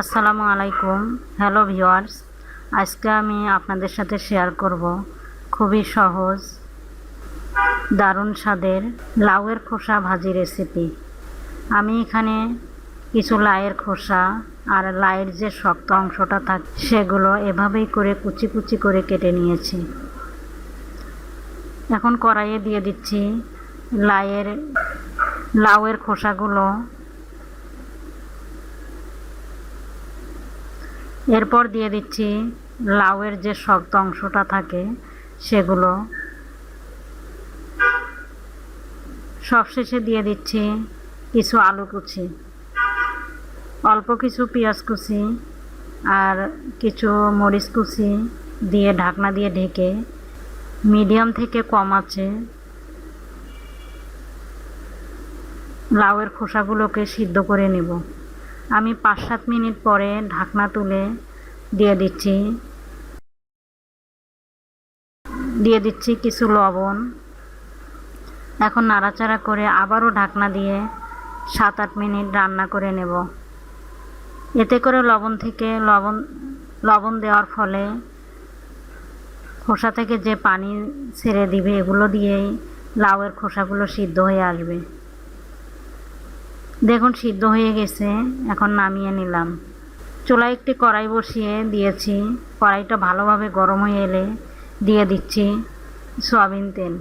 আসসালামু আলাইকুম। Hello viewers আজকে আমি আপনাদের সাথে শেয়ার করব খুবই সহজ, দারুণ স্বাদের লাউয়ের খোসা ভাজি রেসিপি আমি এখানে কিছু লাউয়ের খোসা আর লাউয়ের যে শক্ত অংশটা থাকে, সেগুলো এভাবেই করে কুচি কুচি করে কেটে নিয়েছি। এখন কড়াইয়ে দিয়ে দিচ্ছি লাউয়ের লাউয়ের খোসাগুলো এরপর দিয়ে দিচ্ছি লাউয়ের যে শক্ত অংশটা থাকে, সেগুলো। সবশেষে দিয়ে দিচ্ছি কিছু আলু কুচি। অল্প কিছু পেঁয়াজ কুচি আর কিছু মরিচ কুচি দিয়ে ঢাকনা দিয়ে ঢেকে মিডিয়াম থেকে কম আছে লাউয়ের খোসাগুলোকে সিদ্ধ করে নেব। আমি পাঁচ সাত মিনিট পরে ঢাকনা তুলে দিয়ে দিচ্ছি। দিয়ে দিচ্ছি কিছু লবণ। এখন নাড়াচাড়া করে আবারও ঢাকনা দিয়ে সাত আট মিনিট রান্না করে নেব। এতে করে লবণ থেকে লবণ লবণ দেওয়ার ফলে খোসা থেকে যে পানি ছেড়ে দিবে, এগুলো দিয়েই লাউয়ের খোসাগুলো সিদ্ধ হয়ে আসবে। দেখুন, সিদ্ধ হয়ে গেছে। এখন নামিয়ে নিলাম। চুলায় একটি কড়াই বসিয়ে দিয়েছি। কড়াইটা ভালোভাবে গরম হয়ে এলে দিয়ে দিচ্ছি সয়াবিন তেল।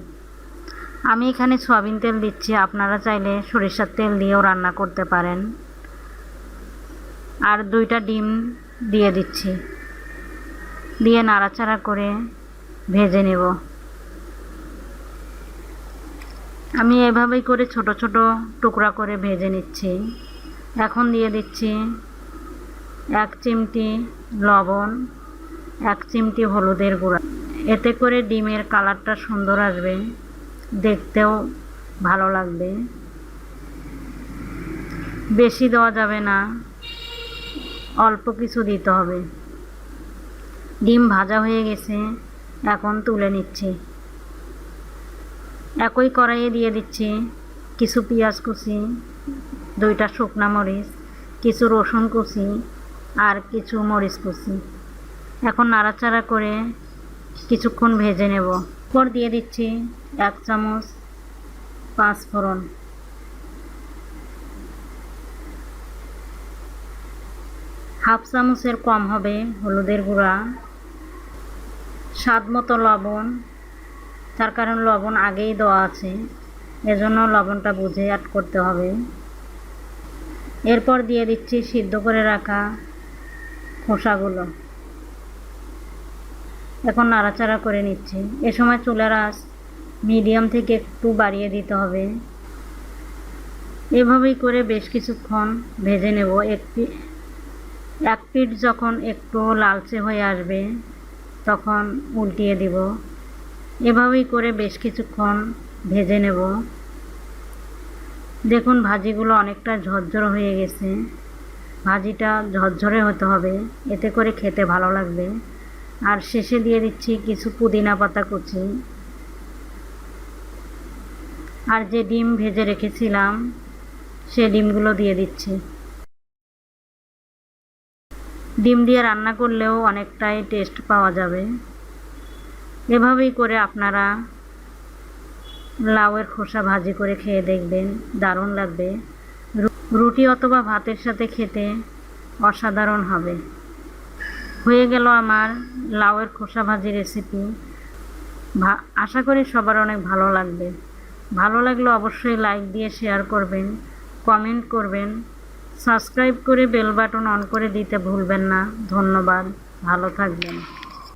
আমি এখানে সয়াবিন তেল দিচ্ছি। আপনারা চাইলে সরিষার তেল দিয়েও রান্না করতে পারেন। আর দুইটা ডিম দিয়ে দিচ্ছি। দিয়ে নাড়াচাড়া করে ভেজে নেব। আমি এভাবেই করে ছোট ছোট টুকরা করে ভেজে নিচ্ছি। এখন দিয়ে দিচ্ছি এক চিমটি লবণ, এক চিমটি হলুদের গুঁড়া। এতে করে ডিমের কালারটা সুন্দর আসবে, দেখতেও ভালো লাগবে। বেশি দেওয়া যাবে না, অল্প কিছু দিতে হবে। ডিম ভাজা হয়ে গেছে, এখন তুলে নিচ্ছি। একই কড়াইয়ে দিয়ে দিচ্ছি কিছু পেঁয়াজ কুচি, দুইটা শুকনা মরিচ, কিছু রসুন কুচি আর কিছু মরিচ কুচি। এখন নাড়াচাড়া করে কিছুক্ষণ ভেজে নেব। পর দিয়ে দিচ্ছি এক চামচ পাঁচ ফোড়ন। হাফ চামচের কম হবে হলুদের গুঁড়া স্বাদ মতো লবণ তার কারণ লবণ আগেই দেওয়া আছে। এজন্য লবণটা বুঝে অ্যাড করতে হবে। এরপর দিয়ে দিচ্ছি সিদ্ধ করে রাখা খোসাগুলো। এখন নাড়াচাড়া করে নিচ্ছি। এ সময় চুলার আঁচ মিডিয়াম থেকে একটু বাড়িয়ে দিতে হবে। এভাবেই করে বেশ কিছুক্ষণ ভেজে নেব। একটি এক পিঠ যখন একটু লালচে হয়ে আসবে, তখন উল্টিয়ে দিব। এভাবেই করে বেশ কিছুক্ষণ ভেজে নেব। দেখুন, ভাজিগুলো অনেকটা ঝরঝর হয়ে গেছে। ভাজিটা ঝরঝরে হতে হবে, এতে করে খেতে ভালো লাগবে। আর শেষে দিয়ে দিচ্ছি কিছু পুদিনা পাতা কুচি। আর যে ডিম ভেজে রেখেছিলাম, সে ডিমগুলো দিয়ে দিচ্ছি। ডিম দিয়ে রান্না করলেও অনেকটাই টেস্ট পাওয়া যাবে। এভাবেই করে আপনারা লাউয়ের খোসা ভাজি করে খেয়ে দেখবেন, দারুণ লাগবে। রুটি অথবা ভাতের সাথে খেতে অসাধারণ হবে। হয়ে গেল আমার লাউয়ের খোসা ভাজি রেসিপি আশা করি সবার অনেক ভালো লাগবে। ভালো লাগলে অবশ্যই লাইক দিয়ে শেয়ার করবেন কমেন্ট করবেন সাবস্ক্রাইব করে বেল বাটন অন করে দিতে ভুলবেন না। ধন্যবাদ, ভালো থাকবেন।